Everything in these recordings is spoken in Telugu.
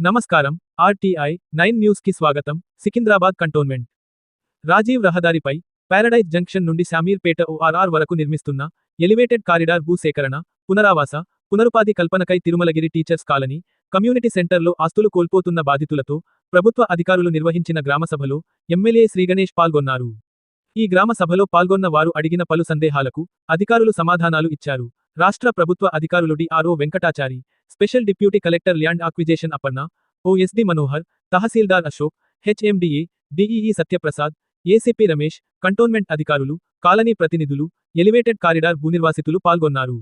నమస్కారం ఆర్టీఐ నైన్ న్యూస్కి స్వాగతం సికింద్రాబాద్ కంటోన్మెంట్. రాజీవ్ రహదారిపై పారడైజ్ జంక్షన్ నుండి శామీర్పేట ఓఆర్ఆర్ వరకు నిర్మిస్తున్న ఎలివేటెడ్ కారిడార్ భూసేకరణ పునరావాస పునరుపాధి కల్పనకై తిరుమలగిరి టీచర్స్ కాలనీ కమ్యూనిటీ సెంటర్లో ఆస్తులు కోల్పోతున్న బాధితులతో ప్రభుత్వ అధికారులు నిర్వహించిన గ్రామసభలో ఎమ్మెల్యే శ్రీగణేష్ పాల్గొన్నారు. ఈ గ్రామ సభలో పాల్గొన్న వారు అడిగిన పలు సందేహాలకు అధికారులు సమాధానాలు ఇచ్చారు. రాష్ట్ర ప్రభుత్వ అధికారులు DRO Venkatachari special deputy collector land acquisition Appanna OSD Manohar tahsildar Ashok HMDA DEE Satyaprasad ACP Ramesh cantonment అధికారులు కాలనీ ప్రతినిధులు ఎలివేటెడ్ కారిడార్ భూనిర్వాసితులు పాల్గొన్నారు.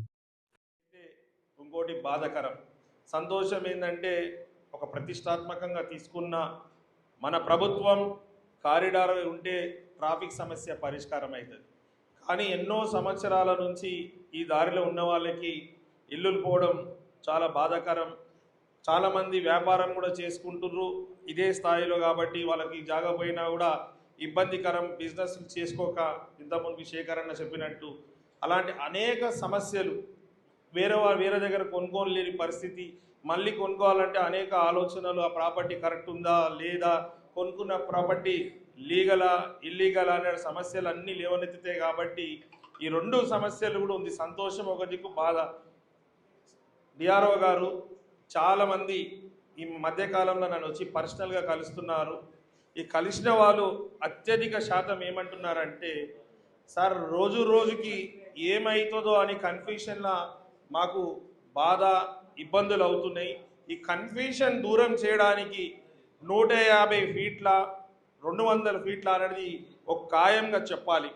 ఇంకోటి బాధకరం. సంతోషం ఏంటంటే ఒక ప్రతిష్టాత్మకంగా తీసుకున్న మన ప్రభుత్వం కారిడార్ ఉంటే ట్రాఫిక్ సమస్య పరిష్కారం అవుతుంది కానీ ఎన్నో సంవత్సరాల నుంచి ఈ దారిలో ఉన్న వాళ్ళకి ఇల్లులు పోవడం చాలా బాధాకరం. చాలామంది వ్యాపారం కూడా చేసుకుంటుర్రు. ఇదే స్థాయిలో కాబట్టి వాళ్ళకి జాగా పోయినా కూడా ఇబ్బందికరం బిజినెస్ చేసుకోక ఇంతకుముందు అన్న చెప్పినట్టు. అలాంటి అనేక సమస్యలు వేరే వారు వేరే దగ్గర కొనుగోలు లేని పరిస్థితి. మళ్ళీ కొనుక్కోవాలంటే అనేక ఆలోచనలు ఆ ప్రాపర్టీ కరెక్ట్ ఉందా లేదా కొనుక్కున్న ప్రాపర్టీ లీగలా ఇల్లీగలా అనే సమస్యలు అన్నీ లేవనెత్తుతాయి కాబట్టి ఈ రెండు సమస్యలు కూడా ఉంది. సంతోషం ఒక దిక్కు బాధ. డిఆర్ఓ గారు చాలామంది ఈ మధ్యకాలంలో నన్ను వచ్చి పర్సనల్గా కలుస్తున్నారు. ఈ కలిసిన వాళ్ళు అత్యధిక శాతం ఏమంటున్నారంటే సార్ రోజు రోజుకి ఏమవుతుందో అని కన్ఫ్యూషన్లా మాకు బాధ ఇబ్బందులు అవుతున్నాయి. ఈ కన్ఫ్యూషన్ దూరం చేయడానికి నూట యాభై ఫీట్ల రెండు వందల ఫీట్ల అనేది ఒక ఖాయంగా చెప్పాలి.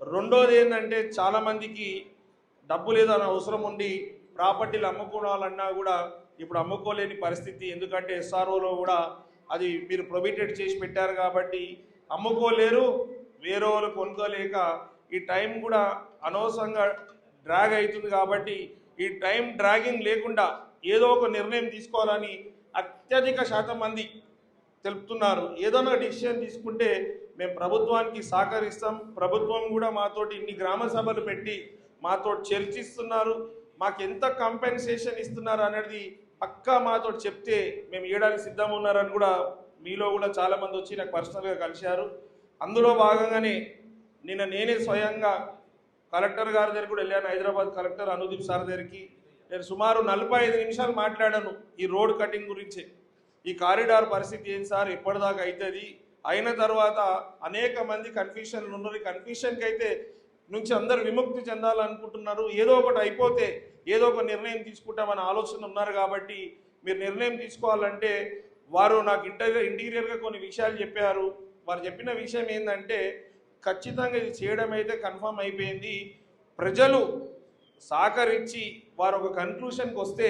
రెండోది ఏంటంటే చాలామందికి డబ్బు లేదని అవసరం ఉండి ప్రాపర్టీలు అమ్ముకోవాలన్నా కూడా ఇప్పుడు అమ్ముకోలేని పరిస్థితి. ఎందుకంటే ఎస్ఆర్ఓలో కూడా అది మీరు ప్రొబిటెడ్ చేసి పెట్టారు కాబట్టి అమ్ముకోలేరు వేరే వాళ్ళు కొనుక్కోలేక ఈ టైం కూడా అనవసరంగా డ్రాగ్ అవుతుంది కాబట్టి ఈ టైం డ్రాగింగ్ లేకుండా ఏదో ఒక నిర్ణయం తీసుకోవాలని అత్యధిక శాతం మంది తెలుపుతున్నారు. ఏదైనా డిసిషన్ తీసుకుంటే మేము ప్రభుత్వానికి సహకరిస్తాం. ప్రభుత్వం కూడా మాతోటి ఇన్ని గ్రామ సభలు పెట్టి మాతో చర్చిస్తున్నారు. మాకు ఎంత కంపెన్సేషన్ ఇస్తున్నారు అనేది పక్కా మాతో చెప్తే మేము ఇవ్వడానికి సిద్ధంగా ఉన్నారని కూడా మీలో కూడా చాలామంది వచ్చి నాకు పర్సనల్గా కలిశారు. అందులో భాగంగానే నిన్న నేనే స్వయంగా కలెక్టర్ గారి దగ్గర కూడా వెళ్ళాను హైదరాబాద్ కలెక్టర్ అనుదీప్ సార్ దగ్గరికి. నేను సుమారు నలభై ఐదు నిమిషాలు మాట్లాడాను ఈ రోడ్ కటింగ్ గురించి. ఈ కారిడార్ పరిస్థితి ఏంటి సార్? ఎప్పటిదాకా అవుతుంది అయిన తర్వాత అనేక మంది కన్ఫ్యూషన్లు ఉన్నారు. ఈ కన్ఫ్యూషన్కి అయితే నుంచి అందరు విముక్తి చెందాలనుకుంటున్నారు. ఏదో ఒకటి అయిపోతే ఏదో ఒక నిర్ణయం తీసుకుంటామని ఆలోచన ఉన్నారు కాబట్టి మీరు నిర్ణయం తీసుకోవాలంటే వారు నాకు ఇంటీరియర్ ఇంటీరియర్గా కొన్ని విషయాలు చెప్పారు. వారు చెప్పిన విషయం ఏంటంటే ఖచ్చితంగా ఇది చేయడం అయితే కన్ఫర్మ్ అయిపోయింది. ప్రజలు సహకరించి వారు ఒక కన్క్లూషన్కి వస్తే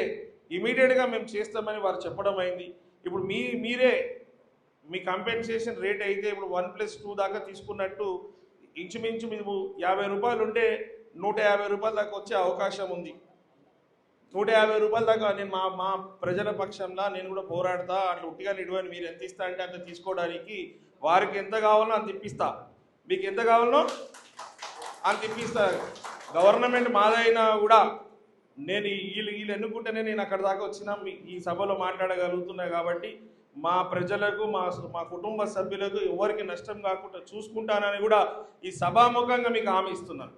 ఇమీడియట్గా మేము చేస్తామని వారు చెప్పడం అయింది. ఇప్పుడు మీ మీరే మీ కంపెన్సేషన్ రేట్ అయితే ఇప్పుడు వన్ ప్లస్ టూ దాకా తీసుకున్నట్టు ఇంచుమించు మేము యాభై రూపాయలు ఉంటే నూట యాభై రూపాయల దాకా వచ్చే అవకాశం ఉంది. నూట యాభై రూపాయల దాకా నేను మా మా ప్రజల పక్షంలో నేను కూడా పోరాడతా అట్లా ఉట్టిగా నిడివని మీరు ఎంత ఇస్తా అంటే అంత తీసుకోవడానికి వారికి ఎంత కావాలో అంత ఇప్పిస్తా. మీకు ఎంత కావాలనో అంత ఇప్పిస్తా. గవర్నమెంట్ మాదైనా కూడా నేను వీళ్ళు వీళ్ళు ఎన్నుకుంటేనే నేను అక్కడ దాకా వచ్చినా మీ ఈ సభలో మాట్లాడగలుగుతున్నా కాబట్టి మా ప్రజలకు మా మా కుటుంబ సభ్యులకు ఎవరికి నష్టం కాకుండా చూసుకుంటానని కూడా ఈ సభాముఖంగా మీకు హామీ ఇస్తున్నాను.